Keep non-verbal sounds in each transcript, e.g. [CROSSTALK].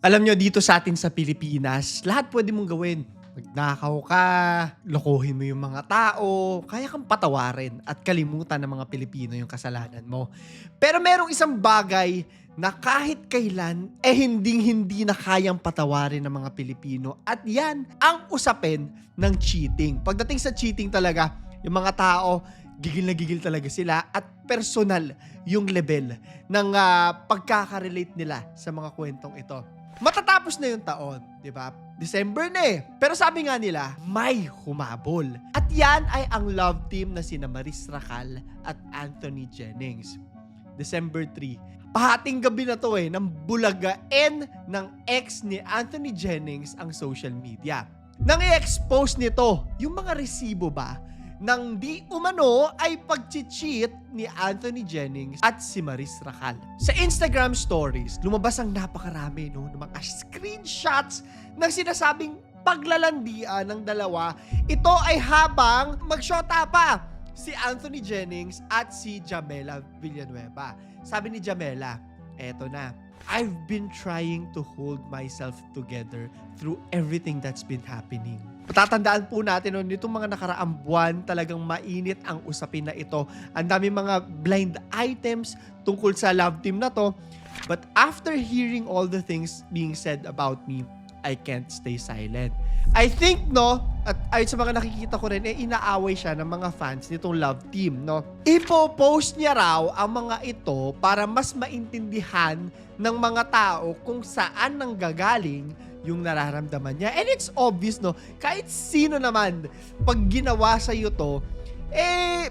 Alam nyo, dito sa atin sa Pilipinas, lahat pwede mong gawin. Magnakaw ka, lokohin mo yung mga tao, kaya kang patawarin at kalimutan ng mga Pilipino yung kasalanan mo. Pero merong isang bagay na kahit kailan, eh hinding-hindi na kayang patawarin ng mga Pilipino. At yan ang usapin ng cheating. Pagdating sa cheating talaga, yung mga tao, gigil na gigil talaga sila at personal yung level ng ah, pagkaka-relate nila sa mga kwentong ito. Matatapos na yung taon, di ba? December na eh. Pero sabi nga nila, may humabol. At yan ay ang love team na sina Maris Racal at Anthony Jennings. December 3. Pahating gabi na to eh, nang bulagain ng ex ni Anthony Jennings ang social media. Nang i-expose nito, yung mga resibo ba ng di umano ay pag-cheat ni Anthony Jennings at si Maris Racal. Sa Instagram stories, lumabas ang napakarami no, ng mga screenshots ng sinasabing paglalandian ng dalawa. Ito ay habang magshota pa si Anthony Jennings at si Jamela Villanueva. Sabi ni Jamela, eto na, I've been trying to hold myself together through everything that's been happening. Patatandaan po natin no, nitong mga nakaraang buwan, talagang mainit ang usapin na ito. Ang dami mga blind items tungkol sa love team na to. But after hearing all the things being said about me, I can't stay silent. I think, no, at ayon sa mga nakikita ko rin, eh, inaaway siya ng mga fans nitong love team, no? Ipo-post niya raw ang mga ito para mas maintindihan ng mga tao kung saan nanggagaling yung nararamdaman niya. And it's obvious, no? Kahit sino naman, pag ginawa sa iyo to, eh,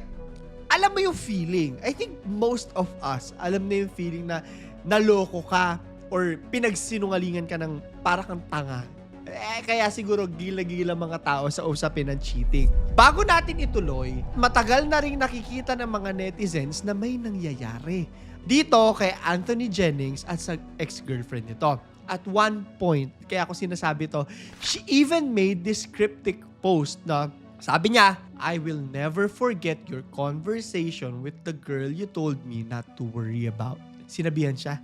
alam mo yung feeling. I think most of us, alam na yung feeling na naloko ka or pinagsinungalingan ka ng para kang tanga. Eh, kaya siguro gila gila mga tao sa usapin ng cheating. Bago natin ituloy, matagal na rin nakikita ng mga netizens na may nangyayari. Dito kay Anthony Jennings at sa ex-girlfriend nito. At one point, kaya ako sinasabi to, she even made this cryptic post na sabi niya, I will never forget your conversation with the girl you told me not to worry about. Sinabihan siya,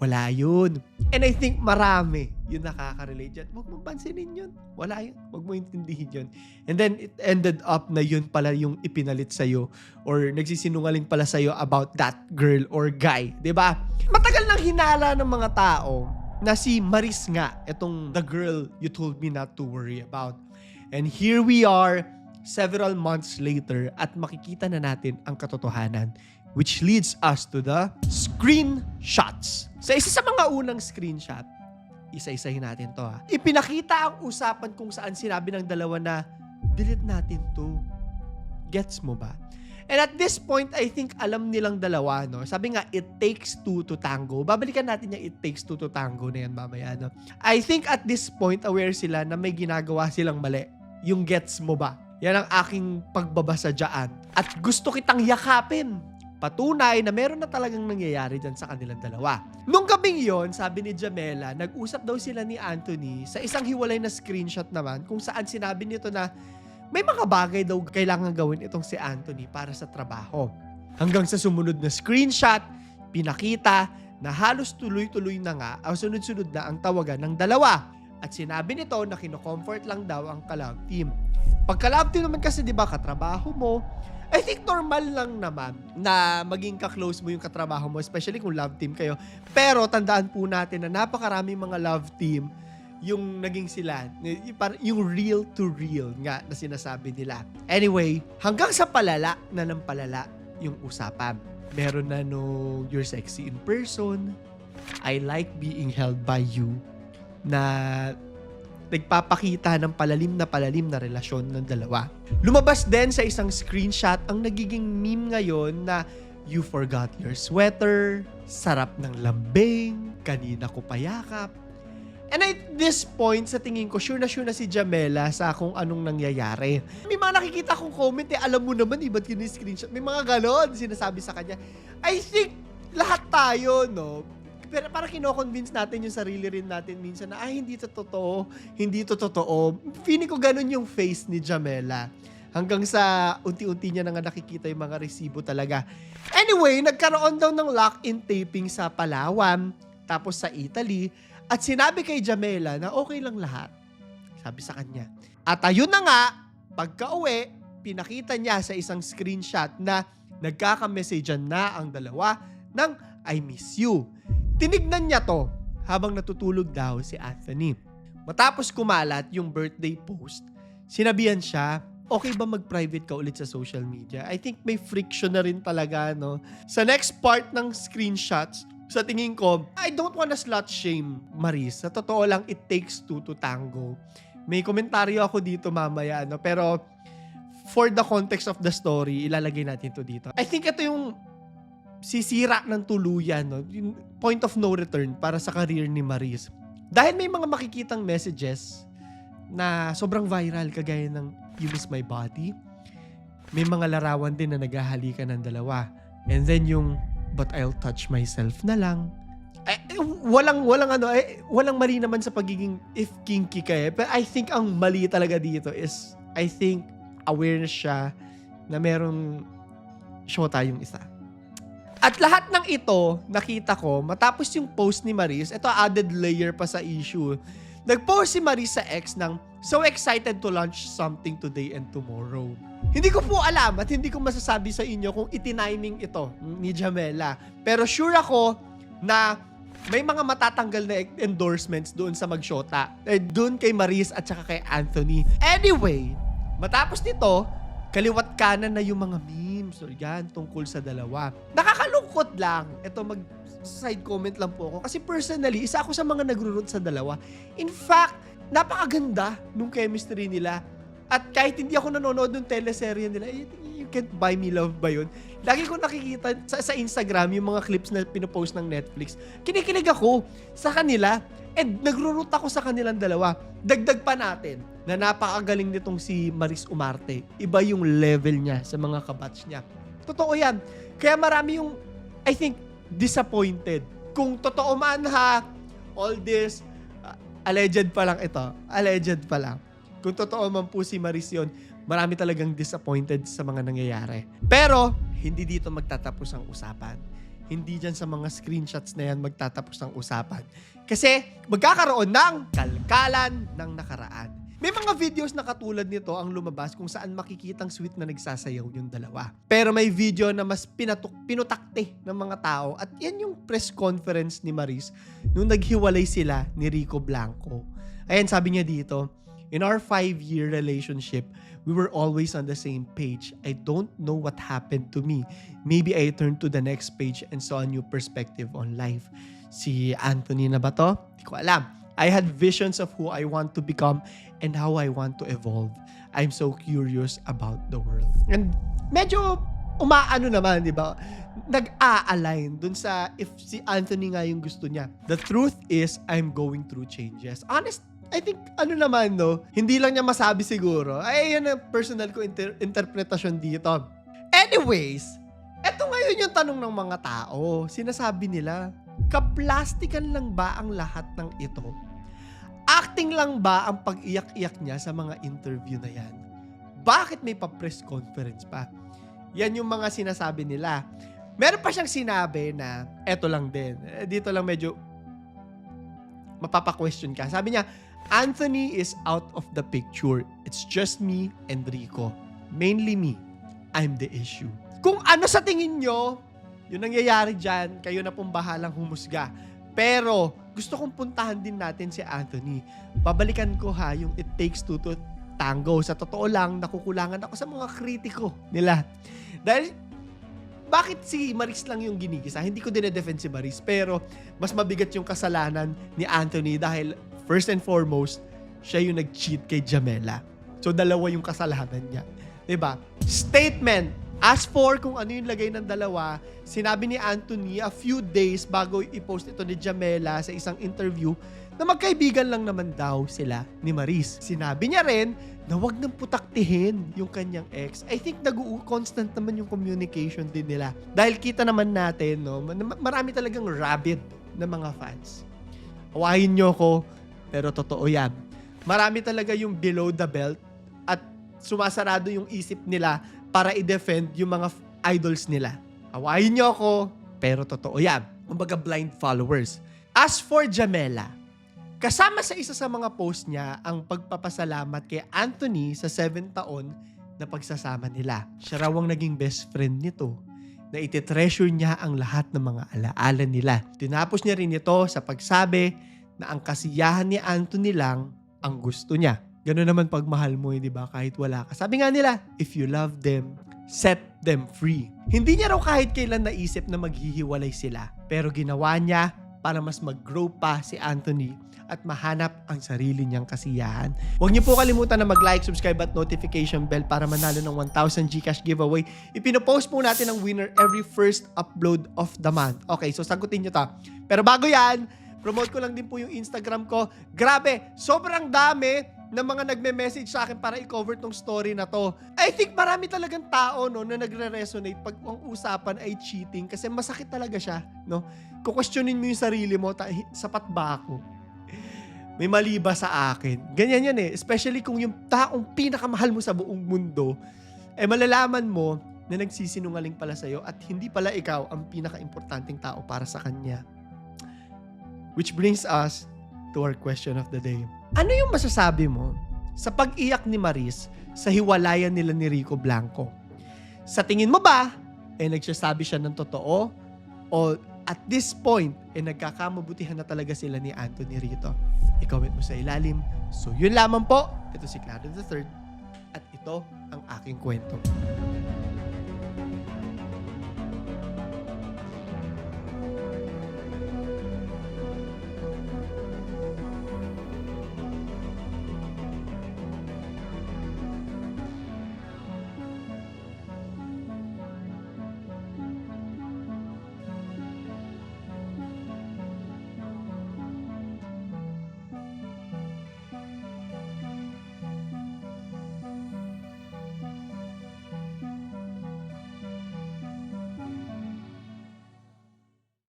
wala yun. And I think marami yung nakaka-relate dyan. Huwag mong pansinin yun. Wala yun. Huwag mo intindihin yun. And then it ended up na yun pala yung ipinalit sa'yo or nagsisinungaling pala sa'yo about that girl or guy. ba? Matagal nang hinala ng mga tao na si Maris nga, itong the girl you told me not to worry about. And here we are, several months later, at makikita na natin ang katotohanan which leads us to the screenshots. Sa isa sa mga unang screenshot, isa-isahin natin to ha. Ipinakita ang usapan kung saan sinabi ng dalawa na delete natin to. Gets mo ba? And at this point, I think alam nilang dalawa, no? Sabi nga, it takes two to tango. Babalikan natin yung it takes two to tango na yan mamaya, no? I think at this point, aware sila na may ginagawa silang mali. Yung gets mo ba? Yan ang aking pagbabasa dyan. At gusto kitang yakapin. Patunay na meron na talagang nangyayari dyan sa kanilang dalawa. Nung gabing yon, sabi ni Jamela, nag-usap daw sila ni Anthony sa isang hiwalay na screenshot naman kung saan sinabi nito na may mga bagay daw kailangan gawin itong si Anthony para sa trabaho. Hanggang sa sumunod na screenshot, pinakita na halos tuloy-tuloy na nga ang sunod-sunod na ang tawagan ng dalawa. At sinabi nito na kino-comfort lang daw ang kalab team. Pag kalab team naman kasi 'di ba katrabaho mo, I think normal lang naman na maging ka-close mo yung katrabaho mo, especially kung love team kayo. Pero tandaan po natin na napakaraming mga love team yung naging sila, yung real to real nga na sinasabi nila. Anyway, hanggang sa palala na ng palala yung usapan. Meron na no you're sexy in person, I like being held by you, na nagpapakita ng palalim na palalim na relasyon ng dalawa. Lumabas din sa isang screenshot ang nagiging meme ngayon na you forgot your sweater, sarap ng lambing, kanina ko payakap, And at this point, sa tingin ko, sure na sure na si Jamela sa kung anong nangyayari. May mga nakikita akong comment eh, alam mo naman, eh, ba't yun screenshot? May mga ganon, sinasabi sa kanya. I think, lahat tayo, no? Pero parang kino-convince natin yung sarili rin natin minsan na, ay, hindi to totoo, hindi to totoo. Feeling ko ganon yung face ni Jamela. Hanggang sa unti-unti niya na nakikita yung mga resibo talaga. Anyway, nagkaroon daw ng lock-in taping sa Palawan, tapos sa Italy, at sinabi kay Jamela na okay lang lahat. Sabi sa kanya. At ayun na nga, pagka-uwi, pinakita niya sa isang screenshot na nagkaka-messagean na ang dalawa ng I miss you. Tinignan niya to habang natutulog daw si Anthony. Matapos kumalat yung birthday post, sinabihan siya, okay ba mag-private ka ulit sa social media? I think may friction na rin talaga, no? Sa next part ng screenshots, sa tingin ko, I don't wanna slut shame Maris. Sa totoo lang, it takes two to tango. May komentaryo ako dito mamaya, no? Pero for the context of the story, ilalagay natin to dito. I think ito yung sisira ng tuluyan, no? Yung point of no return para sa career ni Maris. Dahil may mga makikitang messages na sobrang viral, kagaya ng You Miss My Body. May mga larawan din na naghahalikan ng dalawa. And then yung But I'll touch myself na lang. Ay, eh, walang walang ano eh, walang mali naman sa pagiging if kinky ka eh. But I think ang mali talaga dito is I think awareness siya na merong shota yung isa. At lahat ng ito, nakita ko, matapos yung post ni Maris, ito added layer pa sa issue. Nag-post si Maris sa ex ng, so excited to launch something today and tomorrow. Hindi ko po alam at hindi ko masasabi sa inyo kung itiniming ito ni Jamela. Pero sure ako na may mga matatanggal na endorsements doon sa magshota. Eh, doon kay Maris at saka kay Anthony. Anyway, matapos nito, kaliwat kanan na yung mga memes or yan tungkol sa dalawa. Nakakalungkot lang. Ito mag side comment lang po ako. Kasi personally, isa ako sa mga nagro-root sa dalawa. In fact, napakaganda nung chemistry nila. At kahit hindi ako nanonood ng teleserye nila, eh, You Can't Buy Me Love ba yun? Lagi ko nakikita sa, sa Instagram yung mga clips na pinopost ng Netflix. Kinikilig ako sa kanila. And nagro-root ako sa kanilang dalawa. Dagdag pa natin na napakagaling nitong si Maris Umarte. Iba yung level niya sa mga kabatch niya. Totoo yan. Kaya marami yung, I think, disappointed. Kung totoo man ha, all this, uh, alleged pa lang ito. Alleged pa lang. Kung totoo man po si Maris yun, marami talagang disappointed sa mga nangyayari. Pero, hindi dito magtatapos ang usapan. Hindi dyan sa mga screenshots na yan magtatapos ang usapan. Kasi, magkakaroon ng kalkalan ng nakaraan. May mga videos na katulad nito ang lumabas kung saan makikitang sweet na nagsasayaw yung dalawa. Pero may video na mas pinatuk, pinutakte ng mga tao at yan yung press conference ni Maris nung naghiwalay sila ni Rico Blanco. Ayan, sabi niya dito, In our five-year relationship, we were always on the same page. I don't know what happened to me. Maybe I turned to the next page and saw a new perspective on life. Si Anthony na ba to? Hindi ko alam. I had visions of who I want to become and how I want to evolve. I'm so curious about the world. And medyo umaano naman, di ba? Nag-a-align dun sa if si Anthony nga yung gusto niya. The truth is, I'm going through changes. Honest, I think, ano naman, no? Hindi lang niya masabi siguro. Ay, yun ang personal ko inter- interpretasyon dito. Anyways, eto ngayon yung tanong ng mga tao. Sinasabi nila, kaplastikan lang ba ang lahat ng ito? Acting lang ba ang pag-iyak-iyak niya sa mga interview na yan? Bakit may pa-press conference pa? Yan yung mga sinasabi nila. Meron pa siyang sinabi na eto lang din. Eh, Dito lang medyo mapapa-question ka. Sabi niya, Anthony is out of the picture. It's just me and Rico. Mainly me. I'm the issue. Kung ano sa tingin nyo, yung nangyayari dyan, kayo na pong bahalang humusga. Pero, gusto kong puntahan din natin si Anthony. Babalikan ko ha, yung It Takes Two to Tango. Sa totoo lang, nakukulangan ako sa mga kritiko nila. Dahil, bakit si Maris lang yung ginigisa? Hindi ko dinedefend si Maris, pero mas mabigat yung kasalanan ni Anthony dahil first and foremost, siya yung nag-cheat kay Jamela. So, dalawa yung kasalanan niya. ba? Statement. As for kung ano yung lagay ng dalawa, sinabi ni Anthony a few days bago i-post ito ni Jamela sa isang interview na magkaibigan lang naman daw sila ni Maris. Sinabi niya rin na wag nang putaktihin yung kanyang ex. I think nag-constant naman yung communication din nila. Dahil kita naman natin, no, ma- marami talagang rabid na mga fans. Hawahin nyo ko, pero totoo yan. Marami talaga yung below the belt at sumasarado yung isip nila para i-defend yung mga idols nila. Hawahin nyo ako, pero totoo yan. Kumbaga blind followers. As for Jamela, Kasama sa isa sa mga post niya ang pagpapasalamat kay Anthony sa 7 taon na pagsasama nila. Siya raw ang naging best friend nito na iti-treasure niya ang lahat ng mga alaala nila. Tinapos niya rin ito sa pagsabi na ang kasiyahan ni Anthony lang ang gusto niya. Ganun naman pagmahal mo, eh, di ba? Kahit wala ka. Sabi nga nila, if you love them, set them free. Hindi niya raw kahit kailan naisip na maghihiwalay sila. Pero ginawa niya para mas mag-grow pa si Anthony at mahanap ang sarili niyang kasiyahan. Huwag niyo po kalimutan na mag-like, subscribe at notification bell para manalo ng 1,000 Gcash giveaway. Ipinopost po natin ang winner every first upload of the month. Okay, so sagutin niyo to. Pero bago yan, promote ko lang din po yung Instagram ko. Grabe, sobrang dami ng mga nagme-message sa akin para i-cover tong story na to. I think marami talagang tao no, na nagre-resonate pag ang usapan ay cheating kasi masakit talaga siya. No? Kukwestiyonin mo yung sarili mo, ta- sapat ba ako? [LAUGHS] May mali ba sa akin? Ganyan yan eh. Especially kung yung taong pinakamahal mo sa buong mundo, eh malalaman mo na nagsisinungaling pala sa'yo at hindi pala ikaw ang pinaka-importanting tao para sa kanya. Which brings us to our question of the day. Ano yung masasabi mo sa pag-iyak ni Maris sa hiwalayan nila ni Rico Blanco? Sa tingin mo ba, eh nagsasabi siya ng totoo? O at this point, eh nagkakamabutihan na talaga sila ni Anthony Rito? I-comment mo sa ilalim. So yun lamang po. Ito si Claudio III at ito ang aking kwento.